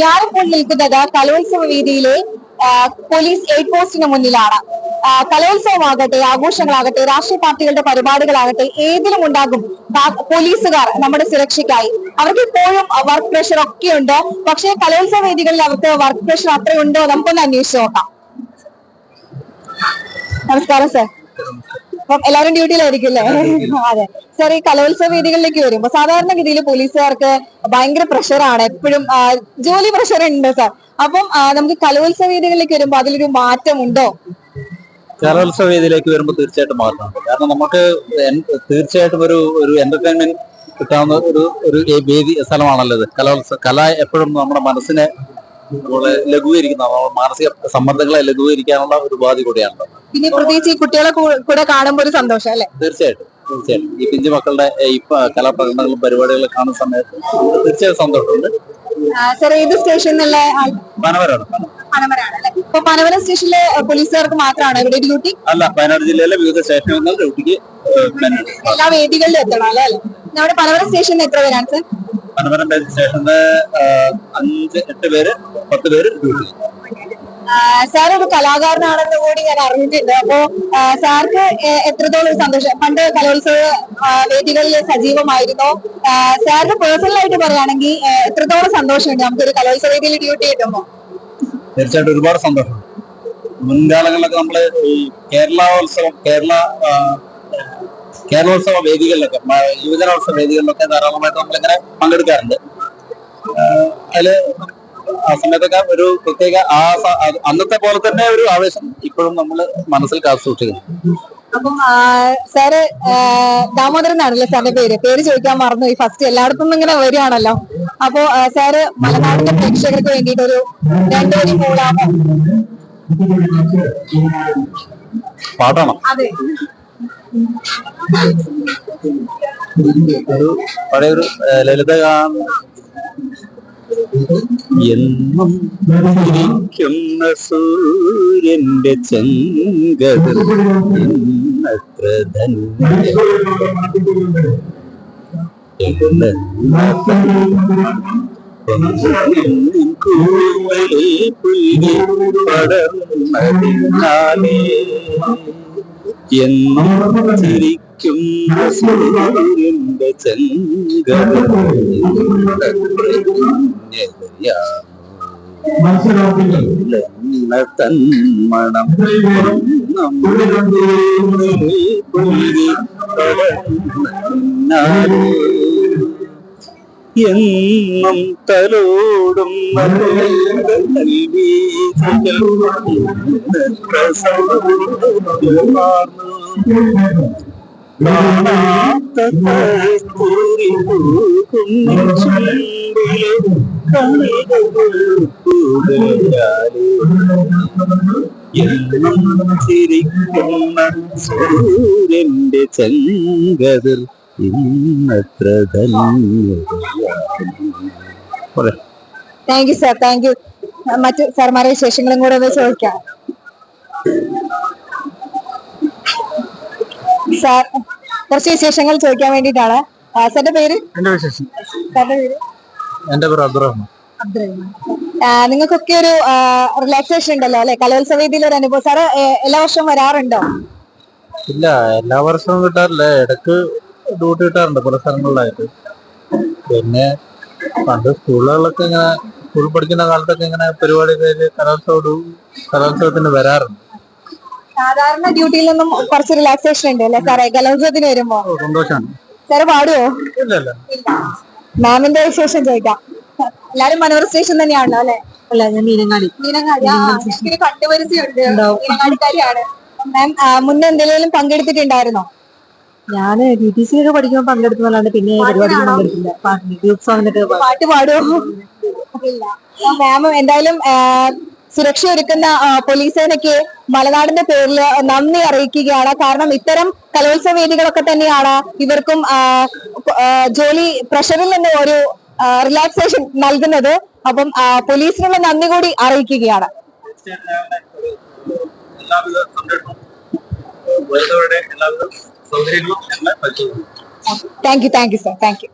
ഞാനിപ്പോൾ നിൽക്കുന്നത് കലോത്സവ വേദിയിലെ പോലീസ് എയ്ഡ് പോസ്റ്റിന് മുന്നിലാണ്. കലോത്സവമാകട്ടെ ആഘോഷങ്ങളാകട്ടെ രാഷ്ട്രീയ പാർട്ടികളുടെ പരിപാടികളാകട്ടെ ഏതിലും ഉണ്ടാകും. പോലീസുകാർ നമ്മുടെ സുരക്ഷയ്ക്കായി. അവർക്ക് ഇപ്പോഴും വർക്ക് പ്രഷർ ഒക്കെ ഉണ്ട് പക്ഷേ കലോത്സവ വേദികളിൽ അവർക്ക് വർക്ക് പ്രഷർ അത്രയുണ്ടോ? നമുക്കൊന്ന് അന്വേഷിച്ച് നോക്കാം. നമസ്കാരം സർ അപ്പം എല്ലാവരും ഡ്യൂട്ടിയിലായിരിക്കും അല്ലേ അതെ. സാർ ഈ കലോത്സവ വേദികളിലേക്ക് വരുമ്പോ സാധാരണഗതിയിൽ പോലീസുകാർക്ക് ഭയങ്കര പ്രഷറാണ് എപ്പോഴും ജോലി പ്രഷർ ഉണ്ട് സാർ. അപ്പം നമുക്ക് കലോത്സവ വേദികളിലേക്ക് വരുമ്പോ അതിലൊരു മാറ്റം ഉണ്ടോ കലോത്സവ വേദിയിലേക്ക് വരുമ്പോൾ തീർച്ചയായിട്ടും മാറ്റമുണ്ട്. കാരണം നമുക്ക് തീർച്ചയായിട്ടും ഒരു ഒരു എന്റർടൈൻമെന്റ് കിട്ടാവുന്ന ഒരു ഒരു വേദി സ്ഥലമാണല്ലോ ഇത്. കലോത്സവ കല എപ്പോഴും നമ്മുടെ മനസ്സിനെ ലഘൂകരിക്കുന്ന മാനസിക സമ്മർദ്ദങ്ങളെ ലഘൂകരിക്കാനുള്ള ഒരു ഉപാധി കൂടിയാണല്ലോ പിന്നെ പ്രത്യേകിച്ച് ഈ കുട്ടികളെ കൂടെ കാണുമ്പോൾ ഒരു സന്തോഷം അല്ലെ? തീർച്ചയായിട്ടും തീർച്ചയായിട്ടും. ഈ പിഞ്ചു മക്കളുടെ ഇപ്പൊ ഈ കലാപ്രകടനങ്ങളും പരിപാടികളും കാണുന്ന സമയത്ത് തീർച്ചയായും സന്തോഷമുണ്ട്. സാർ ഏത് സ്റ്റേഷനിലുള്ള ആൾ- പനവരാണ് പനമരമാണ് അല്ലെ? ഇപ്പൊ പനമരം സ്റ്റേഷനിലെ പോലീസുകാർക്ക് മാത്രമാണ് ഇവിടെ ഡ്യൂട്ടി അല്ല വയനാട് ജില്ലയിലെ വിവിധ സ്റ്റേഷനുകൾ ഡ്യൂട്ടിക്ക് എല്ലാ വേദികളിലും എത്തണം അല്ലെ? നമ്മുടെ പനവരം സ്റ്റേഷനിൽ എത്ര പേരാണ് സാർ പനമരം സ്റ്റേഷനിൽ അഞ്ച് എട്ട് പേര് പത്ത് പേര് ഡ്യൂട്ടി സാർ ഒരു കലാകാരനാണെന്ന് കൂടി ഞാൻ അറിഞ്ഞിട്ടുണ്ട്. അപ്പോ സാർക്ക് എത്രത്തോളം സന്തോഷം. പണ്ട് കലോത്സവ വേദികളിൽ സജീവമായിരുന്നു. സാറിന് പേഴ്സണൽ ആയിട്ട് പറയുകയാണെങ്കിൽ എത്രത്തോളം സന്തോഷമുണ്ട്? നമുക്കൊരു കലോത്സവ വേദിയിൽ ഡ്യൂട്ടി കിട്ടുമ്പോ. തീർച്ചയായിട്ടും ഒരുപാട് സന്തോഷം. മുൻകാലങ്ങളിലൊക്കെ നമ്മൾ ഈ കേരളോത്സവം കേരള കേരളോത്സവ വേദികളിലൊക്കെ യുവജനോത്സവ വേദികളിലൊക്കെ ധാരാളമായിട്ട് നമ്മളിങ്ങനെ പങ്കെടുക്കാറുണ്ട്. അതിൽ ആ സമയത്തൊക്കെ ഒരു പ്രത്യേക ആ അന്നത്തെ പോലെ തന്നെ ഒരു ആവേശം ഇപ്പോഴും നമ്മൾ മനസ്സിൽ കാത്തു സൂക്ഷിക്കുന്നു അപ്പം സാറ് ദാമോദരൻ എന്നാണല്ലോ സാറിന്റെ പേര്. പേര് ചോദിക്കാൻ മറന്നു. ഈ ഫസ്റ്റ് എല്ലായിടത്തും നിന്നും ഇങ്ങനെ വരികയാണല്ലോ. അപ്പോ സാറ് മലനാടിന്റെ പ്രേക്ഷകർക്ക് വേണ്ടിയിട്ട് ഒരു രണ്ടുപേരും മൂളാമോ? പാട്ടാണോ? അതെ. പഴയ ഒരു ലളിതഗാനം എന്നും സൂര്യന്റെ ചെങ്കതിർ എന്നത്ര ധന്യ പുല്ലി പടർന്നതിനാലേ. എന്നും ചിരിക്കുന്ന സൂര്യന്റെ തന്മണം തലോടും ചിരിക്കുന്ന സൂര്യന്റെ ചങ്കതിൽ ഇന്നത്ര Dhanya thank you sir thank you മറ്റു സാർമാരെ വിശേഷങ്ങളും കൂടെ ഒന്ന് ചോദിക്കാം. സാർ കുറച്ച് വിശേഷങ്ങൾ ചോദിക്കാൻ വേണ്ടിട്ടാണ് സാറിന്റെ പേര്? എന്റെ വിശേഷം. സാറിന്റെ പേര്? എന്റെ പേര് അബ്ദുറഹ്മാൻ. നിങ്ങൾക്കൊക്കെ ഒരു റിലാക്സേഷൻ ഉണ്ടല്ലോ അല്ലെ? കലോത്സവ വേദിയിൽ ഒരു അനുഭവം. സാറ് എല്ലാ വർഷവും വരാറുണ്ടോ? ഇല്ല എല്ലാ വർഷവും കിട്ടാറില്ല. ഇടയ്ക്ക് ഡ്യൂട്ടി കിട്ടാറുണ്ട് പല സ്ഥലങ്ങളിലായിട്ട്. പിന്നെ പണ്ട് സ്കൂളുകളിലൊക്കെ ഇങ്ങനെ സ്കൂളിൽ പഠിക്കുന്ന കാലത്തൊക്കെ ഇങ്ങനെ പരിപാടികളിൽ കലോത്സവ കലോത്സവത്തിന് വരാറുണ്ട്. സാധാരണ ഡ്യൂട്ടിയിൽ നിന്നും കുറച്ച് റിലാക്സേഷൻ ഉണ്ട് അല്ലെ സാറേ? കലോത്സവത്തിന് വരുമ്പോ? സന്തോഷമാണ് സന്തോഷാണ്. സാറ് പാടുവോ? ഇല്ല മാമിന്റെ വിശേഷം ചോദിക്കാം. എല്ലാരും മനോഹർ സ്റ്റേഷൻ തന്നെയാണല്ലോ അല്ലെ? അല്ല ഞാൻ മീനങ്ങാടി. മീനങ്ങാടി. കണ്ടുപരിചയുണ്ട് മീനങ്ങാടിക്കാരിയാണ്. മാം മുന്നേ എന്തെങ്കിലും പങ്കെടുത്തിട്ടുണ്ടായിരുന്നോ? ഞാൻ ടി ടി സി ഒക്കെ പഠിക്കുമ്പോൾ പങ്കെടുക്കുന്നല്ലാണ്ട് പിന്നെ പരിപാടികൾ പങ്കെടുത്തില്ല. ഗ്രൂപ്പ് സോങ്ങിനൊക്കെ പാട്ട് പാടുവോ? ഇല്ല മാം എന്തായാലും സുരക്ഷ ഒരുക്കുന്ന പോലീസ് പോലീസിനൊക്കെ മലനാടിന്റെ പേരിൽ നന്ദി അറിയിക്കുകയാണ്. കാരണം ഇത്തരം കലോത്സവ വേദികളൊക്കെ തന്നെയാണ് ഇവർക്കും ജോലി പ്രഷറിൽ നിന്ന് ഒരു റിലാക്സേഷൻ നൽകുന്നത്. അപ്പം പോലീസിനുള്ള നന്ദി കൂടി അറിയിക്കുകയാണ്. Thank you thank you sir thank you